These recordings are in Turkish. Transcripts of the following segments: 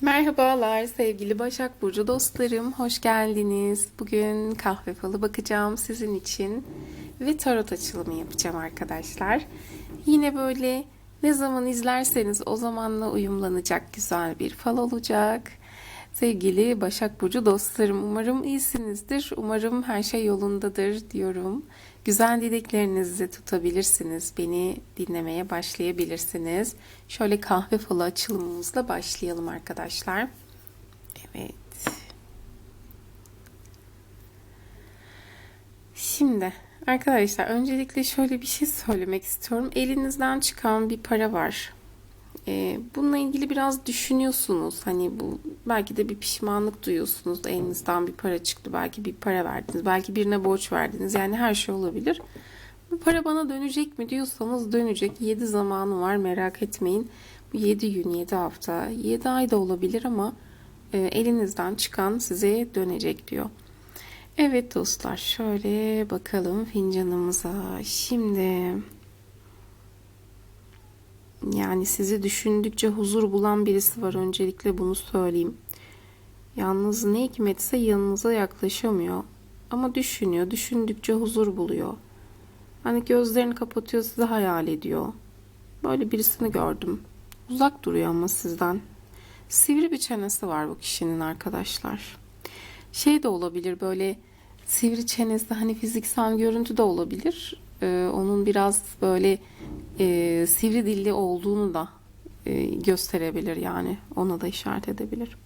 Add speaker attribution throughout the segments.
Speaker 1: Merhabalar sevgili Başak Burcu dostlarım, hoş geldiniz. Bugün kahve falı bakacağım sizin için ve tarot açılımı yapacağım arkadaşlar. Yine böyle ne zaman izlerseniz o zamanla uyumlanacak güzel bir fal olacak. Sevgili Başak Burcu dostlarım, umarım iyisinizdir, umarım her şey yolundadır diyorum. Güzel dileklerinizi tutabilirsiniz, beni dinlemeye başlayabilirsiniz. Şöyle kahve falı açılımımızla başlayalım arkadaşlar. Evet. Şimdi arkadaşlar öncelikle şöyle bir şey söylemek istiyorum. Elinizden çıkan bir para var. Ee, bununla ilgili biraz düşünüyorsunuz. Hani bu belki de bir pişmanlık duyuyorsunuz. Elinizden bir para çıktı. Belki bir para verdiniz. Belki birine borç verdiniz. Yani her şey olabilir. Bu para bana dönecek mi diyorsanız dönecek. 7 zamanı var merak etmeyin. Bu 7 gün, 7 hafta, 7 ay da olabilir ama e, elinizden çıkan size dönecek diyor. Evet dostlar şöyle bakalım fincanımıza. Şimdi yani sizi düşündükçe huzur bulan birisi var. Öncelikle bunu söyleyeyim. Yalnız ne hikmetse yanınıza yaklaşamıyor. Ama düşünüyor. Düşündükçe huzur buluyor. Hani gözlerini kapatıyor sizi hayal ediyor. Böyle birisini gördüm. Uzak duruyor ama sizden. Sivri bir çenesi var bu kişinin arkadaşlar. Şey de olabilir böyle sivri çenesi hani fiziksel görüntü de olabilir. Ee, onun biraz böyle e, sivri dilli olduğunu da e, gösterebilir yani ona da işaret edebilir.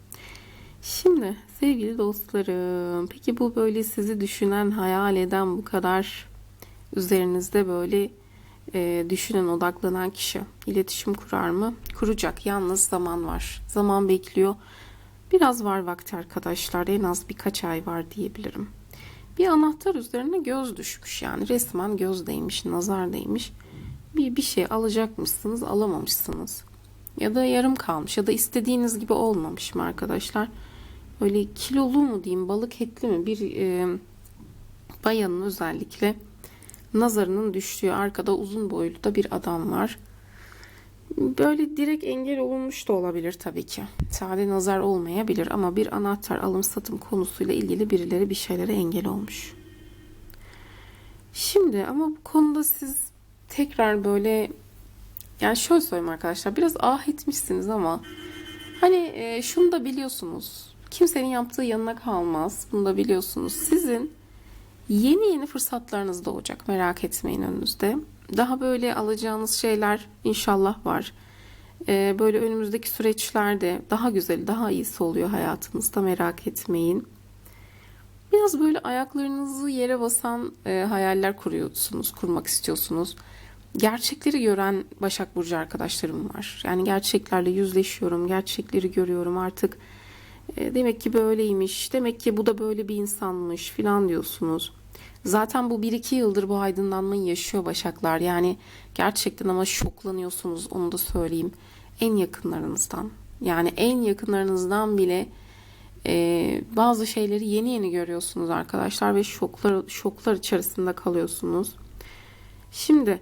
Speaker 1: Şimdi sevgili dostlarım peki bu böyle sizi düşünen hayal eden bu kadar üzerinizde böyle e, düşünen odaklanan kişi iletişim kurar mı? Kuracak yalnız zaman var zaman bekliyor biraz var vakti arkadaşlar en az birkaç ay var diyebilirim. Bir anahtar üzerine göz düşmüş yani resmen göz değmiş nazar değmiş bir, bir şey alacakmışsınız alamamışsınız. Ya da yarım kalmış ya da istediğiniz gibi olmamış mı arkadaşlar? Böyle kilolu mu diyeyim balık etli mi bir e, bayanın özellikle nazarının düştüğü arkada uzun boylu da bir adam var. Böyle direkt engel olunmuş da olabilir tabii ki. Sade nazar olmayabilir ama bir anahtar alım satım konusuyla ilgili birileri bir şeylere engel olmuş. Şimdi ama bu konuda siz tekrar böyle yani şöyle söyleyeyim arkadaşlar biraz ah etmişsiniz ama hani e, şunu da biliyorsunuz kimsenin yaptığı yanına kalmaz bunu da biliyorsunuz sizin yeni yeni fırsatlarınız doğacak merak etmeyin önünüzde daha böyle alacağınız şeyler inşallah var e, böyle önümüzdeki süreçlerde daha güzel daha iyisi oluyor hayatınızda merak etmeyin biraz böyle ayaklarınızı yere basan e, hayaller kuruyorsunuz kurmak istiyorsunuz gerçekleri gören Başak Burcu arkadaşlarım var. Yani gerçeklerle yüzleşiyorum, gerçekleri görüyorum artık. E, demek ki böyleymiş, demek ki bu da böyle bir insanmış filan diyorsunuz. Zaten bu 1-2 yıldır bu aydınlanmayı yaşıyor Başaklar. Yani gerçekten ama şoklanıyorsunuz onu da söyleyeyim. En yakınlarınızdan. Yani en yakınlarınızdan bile e, bazı şeyleri yeni yeni görüyorsunuz arkadaşlar ve şoklar şoklar içerisinde kalıyorsunuz. Şimdi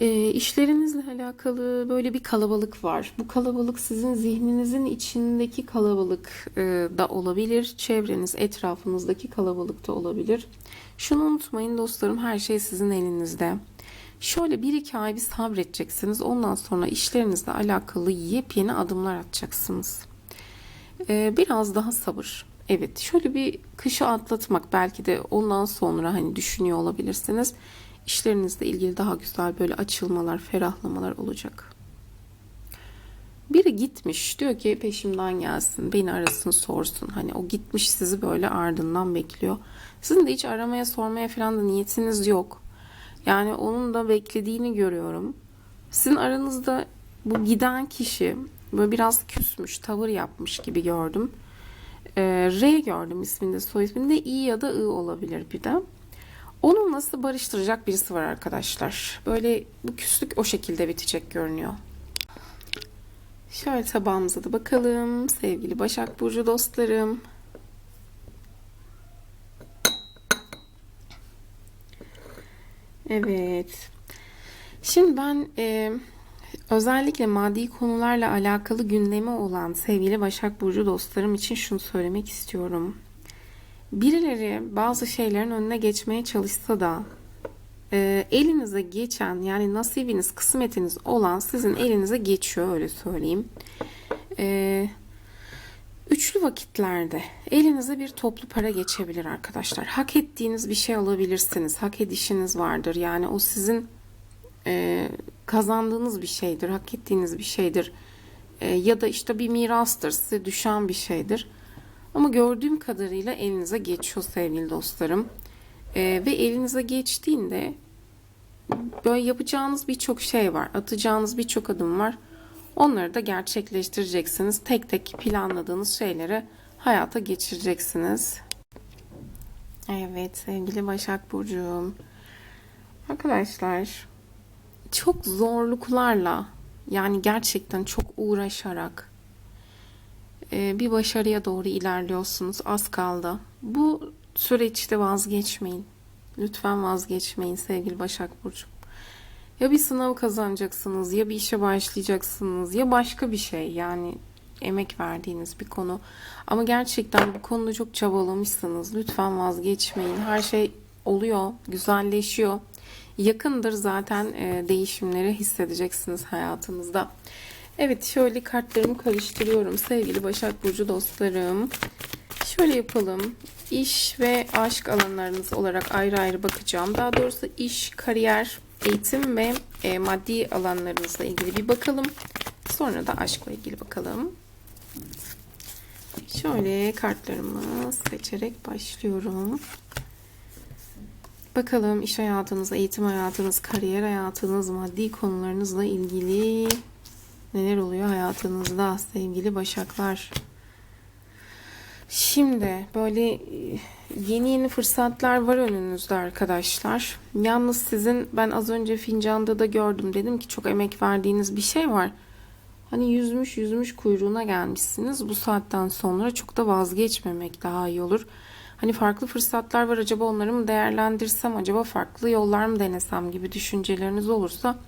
Speaker 1: e, işlerinizle alakalı böyle bir kalabalık var. Bu kalabalık sizin zihninizin içindeki kalabalık e, da olabilir. Çevreniz, etrafınızdaki kalabalık da olabilir. Şunu unutmayın dostlarım her şey sizin elinizde. Şöyle bir iki ay bir sabredeceksiniz. Ondan sonra işlerinizle alakalı yepyeni adımlar atacaksınız. E, biraz daha sabır. Evet şöyle bir kışı atlatmak belki de ondan sonra hani düşünüyor olabilirsiniz işlerinizle ilgili daha güzel böyle açılmalar, ferahlamalar olacak. Biri gitmiş diyor ki peşimden gelsin, beni arasın, sorsun. Hani o gitmiş sizi böyle ardından bekliyor. Sizin de hiç aramaya, sormaya falan da niyetiniz yok. Yani onun da beklediğini görüyorum. Sizin aranızda bu giden kişi böyle biraz küsmüş, tavır yapmış gibi gördüm. Ee, R gördüm isminde, soy isminde I ya da I olabilir bir de. Onu nasıl barıştıracak birisi var arkadaşlar. Böyle bu küslük o şekilde bitecek görünüyor. Şöyle tabağımıza da bakalım. Sevgili Başak Burcu dostlarım. Evet. Şimdi ben e, Özellikle maddi konularla alakalı gündemi olan sevgili Başak Burcu dostlarım için şunu söylemek istiyorum. Birileri bazı şeylerin önüne geçmeye çalışsa da e, elinize geçen yani nasibiniz, kısmetiniz olan sizin elinize geçiyor öyle söyleyeyim. E, üçlü vakitlerde elinize bir toplu para geçebilir arkadaşlar. Hak ettiğiniz bir şey alabilirsiniz. Hak edişiniz vardır. Yani o sizin e, kazandığınız bir şeydir, hak ettiğiniz bir şeydir. E, ya da işte bir mirastır, size düşen bir şeydir. Ama gördüğüm kadarıyla elinize geçiyor sevgili dostlarım. E, ve elinize geçtiğinde böyle yapacağınız birçok şey var, atacağınız birçok adım var. Onları da gerçekleştireceksiniz. Tek tek planladığınız şeyleri hayata geçireceksiniz. Evet sevgili Başak Burcu'm. Arkadaşlar çok zorluklarla yani gerçekten çok uğraşarak bir başarıya doğru ilerliyorsunuz. Az kaldı. Bu süreçte vazgeçmeyin. Lütfen vazgeçmeyin sevgili Başak Burcu. Ya bir sınav kazanacaksınız, ya bir işe başlayacaksınız, ya başka bir şey. Yani emek verdiğiniz bir konu. Ama gerçekten bu konuda çok çabalamışsınız. Lütfen vazgeçmeyin. Her şey oluyor, güzelleşiyor. Yakındır zaten e, değişimleri hissedeceksiniz hayatınızda. Evet şöyle kartlarımı karıştırıyorum sevgili Başak Burcu dostlarım. Şöyle yapalım. İş ve aşk alanlarınız olarak ayrı ayrı bakacağım. Daha doğrusu iş, kariyer, eğitim ve e, maddi alanlarınızla ilgili bir bakalım. Sonra da aşkla ilgili bakalım. Şöyle kartlarımı seçerek başlıyorum. Bakalım iş hayatınız, eğitim hayatınız, kariyer hayatınız, maddi konularınızla ilgili neler oluyor hayatınızda sevgili başaklar. Şimdi böyle e, yeni yeni fırsatlar var önünüzde arkadaşlar. Yalnız sizin ben az önce fincanda da gördüm dedim ki çok emek verdiğiniz bir şey var. Hani yüzmüş yüzmüş kuyruğuna gelmişsiniz. Bu saatten sonra çok da vazgeçmemek daha iyi olur. Hani farklı fırsatlar var acaba onları mı değerlendirsem acaba farklı yollar mı denesem gibi düşünceleriniz olursa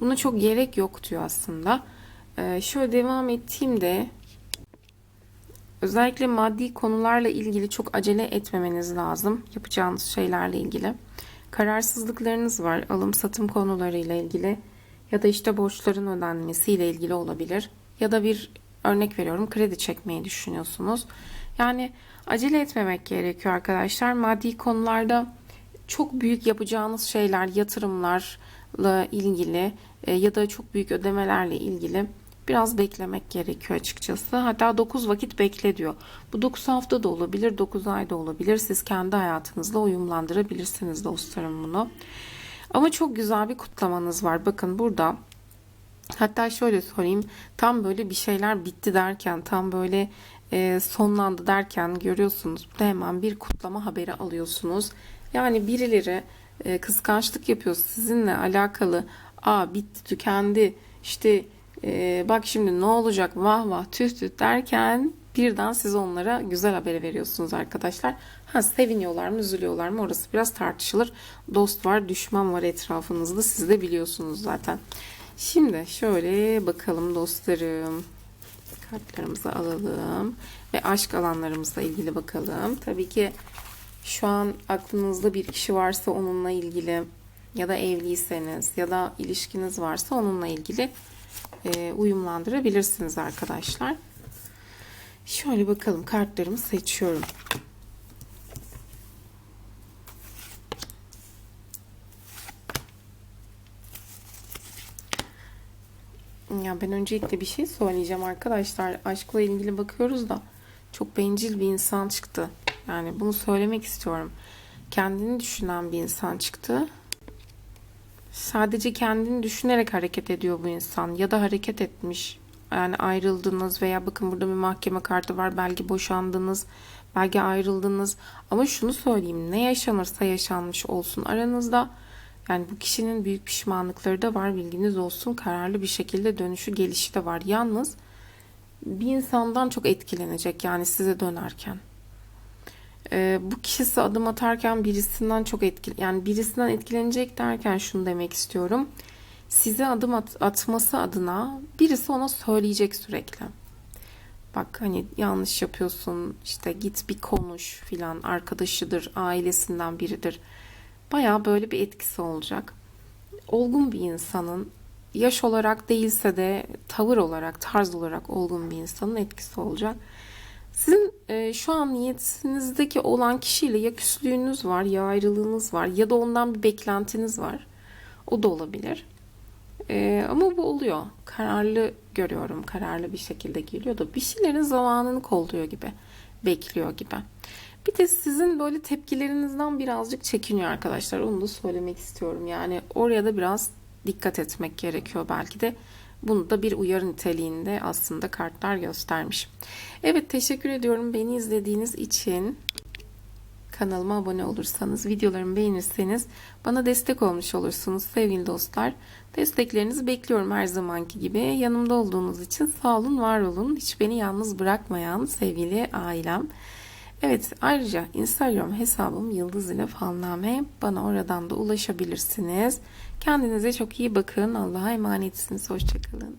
Speaker 1: buna çok gerek yok diyor aslında. Ee, şöyle devam ettiğimde özellikle maddi konularla ilgili çok acele etmemeniz lazım yapacağınız şeylerle ilgili. Kararsızlıklarınız var alım satım konularıyla ilgili ya da işte borçların ödenmesiyle ilgili olabilir ya da bir örnek veriyorum kredi çekmeyi düşünüyorsunuz. Yani acele etmemek gerekiyor arkadaşlar. Maddi konularda çok büyük yapacağınız şeyler, yatırımlarla ilgili ya da çok büyük ödemelerle ilgili biraz beklemek gerekiyor açıkçası. Hatta 9 vakit bekle diyor. Bu 9 hafta da olabilir, 9 ay da olabilir. Siz kendi hayatınızla uyumlandırabilirsiniz dostlarım bunu. Ama çok güzel bir kutlamanız var. Bakın burada hatta şöyle sorayım. Tam böyle bir şeyler bitti derken, tam böyle e, sonlandı derken görüyorsunuz. Burada hemen bir kutlama haberi alıyorsunuz. Yani birileri e, kıskançlık yapıyor sizinle alakalı. Aa bitti tükendi işte e, bak şimdi ne olacak vah vah tüh tüh derken birden siz onlara güzel haberi veriyorsunuz arkadaşlar. Ha seviniyorlar mı üzülüyorlar mı orası biraz tartışılır. Dost var düşman var etrafınızda siz de biliyorsunuz zaten. Şimdi şöyle bakalım dostlarım. Kartlarımızı alalım ve aşk alanlarımızla ilgili bakalım. Tabii ki şu an aklınızda bir kişi varsa onunla ilgili ya da evliyseniz ya da ilişkiniz varsa onunla ilgili e, uyumlandırabilirsiniz arkadaşlar. Şöyle bakalım kartlarımı seçiyorum. Ya ben öncelikle bir şey söyleyeceğim arkadaşlar. Aşkla ilgili bakıyoruz da çok bencil bir insan çıktı. Yani bunu söylemek istiyorum. Kendini düşünen bir insan çıktı. Sadece kendini düşünerek hareket ediyor bu insan ya da hareket etmiş. Yani ayrıldınız veya bakın burada bir mahkeme kartı var. Belki boşandınız, belki ayrıldınız. Ama şunu söyleyeyim. Ne yaşanırsa yaşanmış olsun aranızda yani bu kişinin büyük pişmanlıkları da var bilginiz olsun. Kararlı bir şekilde dönüşü gelişi de var. Yalnız bir insandan çok etkilenecek yani size dönerken. Ee, bu kişisi adım atarken birisinden çok etkili yani birisinden etkilenecek derken şunu demek istiyorum. size adım at- atması adına birisi ona söyleyecek sürekli. Bak hani yanlış yapıyorsun işte git bir konuş filan arkadaşıdır ailesinden biridir. Baya böyle bir etkisi olacak. Olgun bir insanın yaş olarak değilse de tavır olarak tarz olarak olgun bir insanın etkisi olacak. Sizin e, şu an niyetinizdeki olan kişiyle ya küslüğünüz var ya ayrılığınız var ya da ondan bir beklentiniz var. O da olabilir. Ee, ama bu oluyor. Kararlı görüyorum. Kararlı bir şekilde geliyor da bir şeylerin zamanını kolluyor gibi. Bekliyor gibi. Bir de sizin böyle tepkilerinizden birazcık çekiniyor arkadaşlar. Onu da söylemek istiyorum. Yani oraya da biraz dikkat etmek gerekiyor belki de. Bunu da bir uyarı niteliğinde aslında kartlar göstermiş. Evet teşekkür ediyorum beni izlediğiniz için. Kanalıma abone olursanız, videolarımı beğenirseniz bana destek olmuş olursunuz sevgili dostlar. Desteklerinizi bekliyorum her zamanki gibi. Yanımda olduğunuz için sağ olun, var olun. Hiç beni yalnız bırakmayan sevgili ailem. Evet ayrıca Instagram hesabım Yıldız ile Falname. Bana oradan da ulaşabilirsiniz. Kendinize çok iyi bakın. Allah'a emanetsiniz. Hoşçakalın.